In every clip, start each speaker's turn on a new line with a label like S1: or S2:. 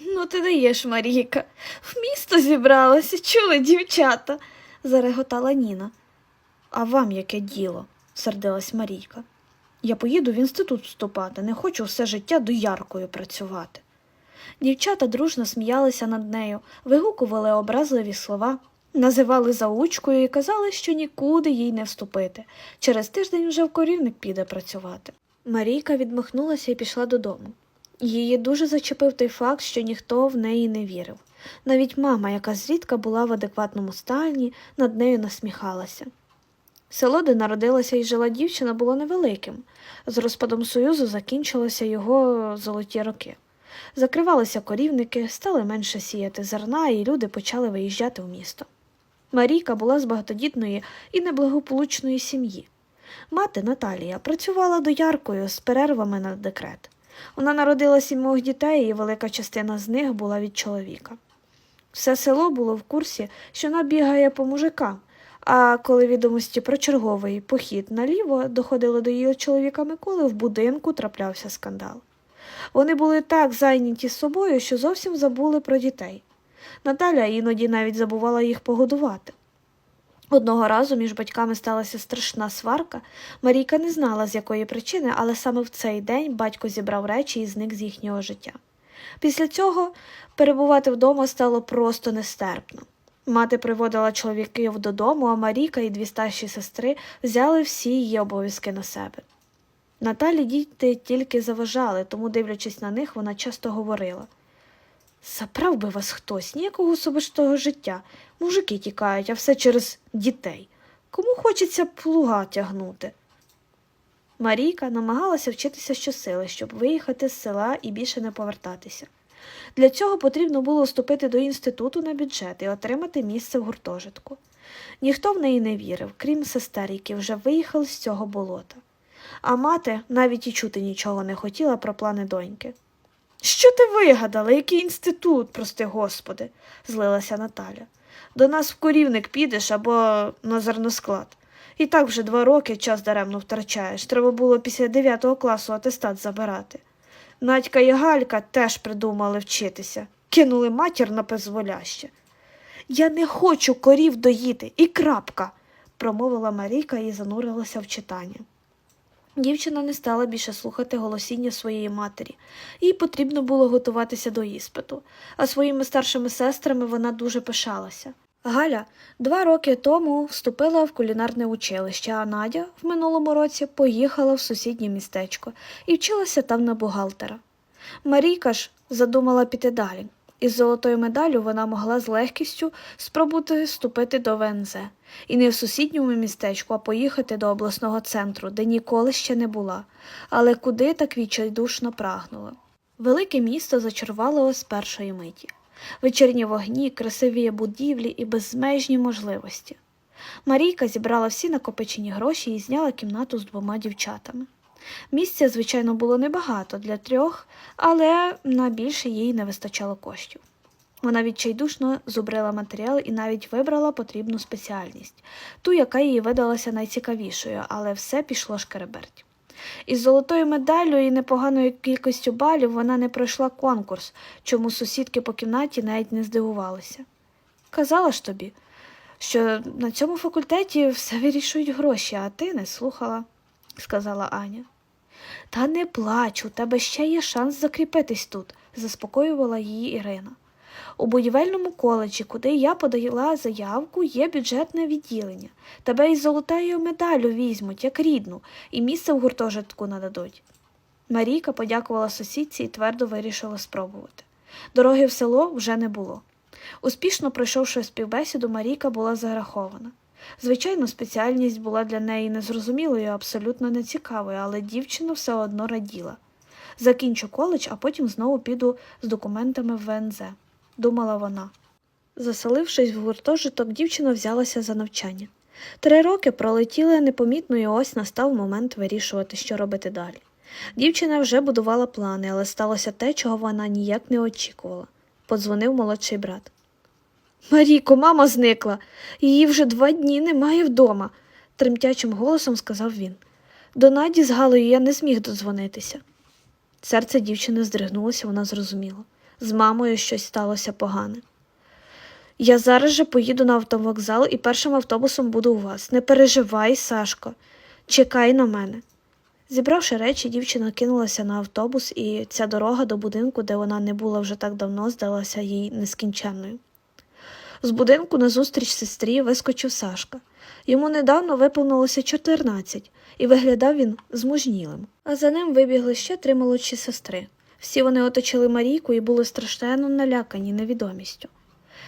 S1: Ну, ти даєш, Марійка. В місто зібралася, чули дівчата, зареготала Ніна. А вам яке діло? сердилась Марійка. Я поїду в інститут вступати, не хочу все життя дояркою працювати. Дівчата дружно сміялися над нею, вигукували образливі слова, називали заучкою і казали, що нікуди їй не вступити. Через тиждень вже в корівник піде працювати. Марійка відмахнулася і пішла додому. Її дуже зачепив той факт, що ніхто в неї не вірив. Навіть мама, яка зрідка була в адекватному стані, над нею насміхалася. Село, де народилася і жила дівчина, було невеликим. З розпадом Союзу закінчилися його золоті роки. Закривалися корівники, стали менше сіяти зерна, і люди почали виїжджати в місто. Марійка була з багатодітної і неблагополучної сім'ї. Мати Наталія працювала дояркою з перервами на декрет. Вона народила сімох дітей, і велика частина з них була від чоловіка. Все село було в курсі, що вона бігає по мужикам, а коли відомості про черговий похід наліво доходили до її чоловіка Миколи, в будинку траплявся скандал. Вони були так зайняті собою, що зовсім забули про дітей. Наталя іноді навіть забувала їх погодувати. Одного разу між батьками сталася страшна сварка. Марійка не знала, з якої причини, але саме в цей день батько зібрав речі і зник з їхнього життя. Після цього перебувати вдома стало просто нестерпно. Мати приводила чоловіків додому, а Марійка і дві старші сестри взяли всі її обов'язки на себе. Наталі діти тільки заважали, тому, дивлячись на них, вона часто говорила Заправ би вас хтось, ніякого особистого життя. Мужики тікають, а все через дітей. Кому хочеться плуга тягнути? Марійка намагалася вчитися щосили, щоб виїхати з села і більше не повертатися. Для цього потрібно було вступити до інституту на бюджет і отримати місце в гуртожитку. Ніхто в неї не вірив, крім сестер, які вже виїхали з цього болота. А мати навіть і чути нічого не хотіла про плани доньки. Що ти вигадала? Який інститут, прости господи, злилася Наталя. До нас в корівник підеш або на зерносклад. І так вже два роки час даремно втрачаєш. Треба було після дев'ятого класу атестат забирати. Надька і Галька теж придумали вчитися, кинули матір на позволяще. Я не хочу корів доїти і крапка, промовила Марійка і занурилася в читання. Дівчина не стала більше слухати голосіння своєї матері, їй потрібно було готуватися до іспиту, а своїми старшими сестрами вона дуже пишалася. Галя два роки тому вступила в кулінарне училище, а Надя в минулому році поїхала в сусіднє містечко і вчилася там на бухгалтера. Марійка ж задумала піти далі. Із золотою медаллю вона могла з легкістю спробувати вступити до ВНЗ. І не в сусідньому містечку, а поїхати до обласного центру, де ніколи ще не була, але куди так відчайдушно прагнула. Велике місто зачарувало з першої миті. Вечірні вогні, красиві будівлі і безмежні можливості. Марійка зібрала всі накопичені гроші і зняла кімнату з двома дівчатами. Місця, звичайно, було небагато для трьох, але на більше їй не вистачало коштів. Вона відчайдушно зубрила матеріал і навіть вибрала потрібну спеціальність, ту, яка їй видалася найцікавішою, але все пішло шкереберть. Із золотою медаллю і непоганою кількістю балів вона не пройшла конкурс, чому сусідки по кімнаті навіть не здивувалися. Казала ж тобі, що на цьому факультеті все вирішують гроші, а ти не слухала, сказала Аня. Та не плач, у тебе ще є шанс закріпитись тут, заспокоювала її Ірина. У будівельному коледжі, куди я подала заявку, є бюджетне відділення. Тебе із золотою медаллю візьмуть, як рідну, і місце в гуртожитку нададуть. Марійка подякувала сусідці і твердо вирішила спробувати. Дороги в село вже не було. Успішно пройшовши співбесіду, Марійка була зарахована. Звичайно, спеціальність була для неї незрозумілою, абсолютно нецікавою, але дівчина все одно раділа. Закінчу коледж, а потім знову піду з документами в ВНЗ, думала вона. Заселившись в гуртожиток, дівчина взялася за навчання. Три роки пролетіли непомітно, і ось настав момент вирішувати, що робити далі. Дівчина вже будувала плани, але сталося те, чого вона ніяк не очікувала. Подзвонив молодший брат. Маріко, мама зникла. Її вже два дні немає вдома, тремтячим голосом сказав він. До Наді з Галою я не зміг додзвонитися. Серце дівчини здригнулося, вона зрозуміла. З мамою щось сталося погане. Я зараз же поїду на автовокзал і першим автобусом буду у вас. Не переживай, Сашко, чекай на мене. Зібравши речі, дівчина кинулася на автобус, і ця дорога до будинку, де вона не була вже так давно, здалася їй нескінченною. З будинку назустріч сестрі вискочив Сашка. Йому недавно виповнилося 14, і виглядав він змужнілим. А за ним вибігли ще три молодші сестри. Всі вони оточили Марійку і були страшенно налякані невідомістю.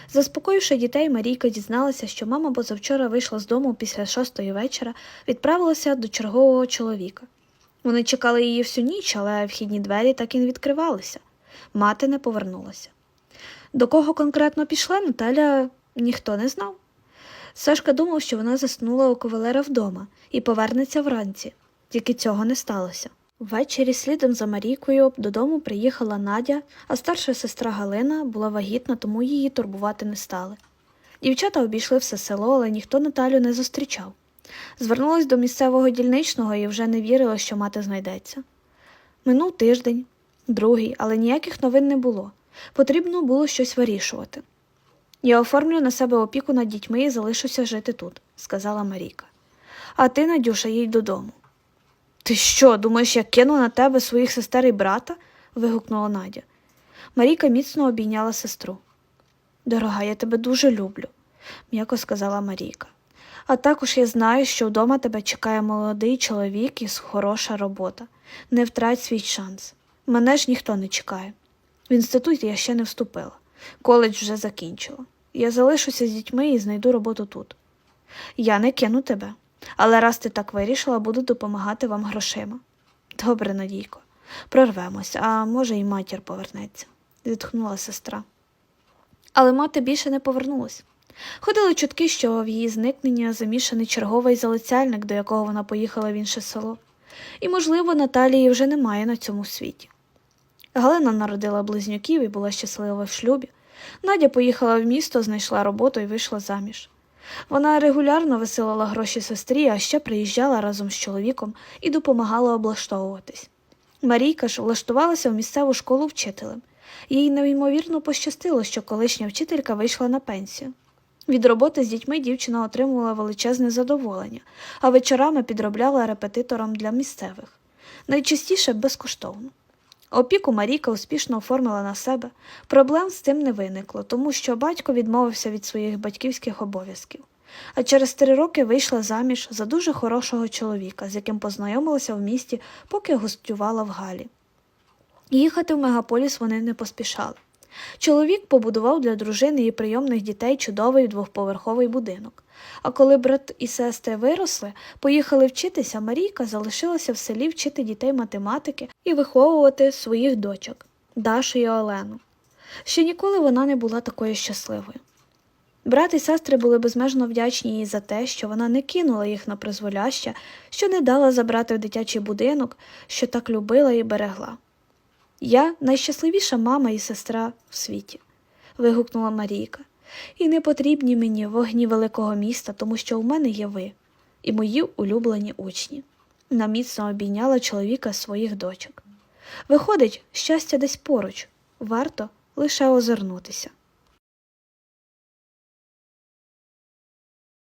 S1: Заспокоївши дітей, Марійка дізналася, що мама позавчора вийшла з дому після шостої вечора, відправилася до чергового чоловіка. Вони чекали її всю ніч, але вхідні двері так і не відкривалися. Мати не повернулася. До кого конкретно пішла, Наталя ніхто не знав. Сашка думав, що вона заснула у ковалера вдома і повернеться вранці, тільки цього не сталося. Ввечері слідом за Марійкою додому приїхала Надя, а старша сестра Галина була вагітна, тому її турбувати не стали. Дівчата обійшли все село, але ніхто Наталю не зустрічав. Звернулись до місцевого дільничного і вже не вірили, що мати знайдеться. Минув тиждень, другий, але ніяких новин не було. Потрібно було щось вирішувати. Я оформлю на себе опіку над дітьми і залишуся жити тут, сказала Марійка. А ти, Надюша, їдь додому. Ти що, думаєш, я кину на тебе своїх сестер і брата? вигукнула Надя. Марійка міцно обійняла сестру. Дорога, я тебе дуже люблю, м'яко сказала Марійка. А також я знаю, що вдома тебе чекає молодий чоловік і хороша робота. Не втрать свій шанс. Мене ж ніхто не чекає. В інститут я ще не вступила. Коледж вже закінчила. Я залишуся з дітьми і знайду роботу тут. Я не кину тебе, але раз ти так вирішила, буду допомагати вам грошима. Добре, Надійко, прорвемось, а може, і матір повернеться, зітхнула сестра. Але мати більше не повернулась. Ходили чутки, що в її зникнення замішаний черговий залицяльник, до якого вона поїхала в інше село. І, можливо, Наталії вже немає на цьому світі. Галина народила близнюків і була щаслива в шлюбі. Надя поїхала в місто, знайшла роботу і вийшла заміж. Вона регулярно висилала гроші сестрі, а ще приїжджала разом з чоловіком і допомагала облаштовуватись. Марійка ж влаштувалася в місцеву школу вчителем. Їй неймовірно пощастило, що колишня вчителька вийшла на пенсію. Від роботи з дітьми дівчина отримувала величезне задоволення, а вечорами підробляла репетитором для місцевих. Найчастіше безкоштовно. Опіку Маріка успішно оформила на себе. Проблем з цим не виникло, тому що батько відмовився від своїх батьківських обов'язків. А через три роки вийшла заміж за дуже хорошого чоловіка, з яким познайомилася в місті, поки гостювала в Галі. Їхати в мегаполіс вони не поспішали. Чоловік побудував для дружини і прийомних дітей чудовий двохповерховий будинок. А коли брат і сестри виросли, поїхали вчитися, Марійка залишилася в селі вчити дітей математики і виховувати своїх дочок Дашу і Олену. Ще ніколи вона не була такою щасливою. Брат і сестри були безмежно вдячні їй за те, що вона не кинула їх на призволяще, що не дала забрати в дитячий будинок, що так любила і берегла. Я найщасливіша мама і сестра в світі, вигукнула Марійка. І не потрібні мені вогні великого міста, тому що у мене є ви і мої улюблені учні. Наміцно обійняла чоловіка своїх дочок. Виходить, щастя десь поруч, варто лише озирнутися.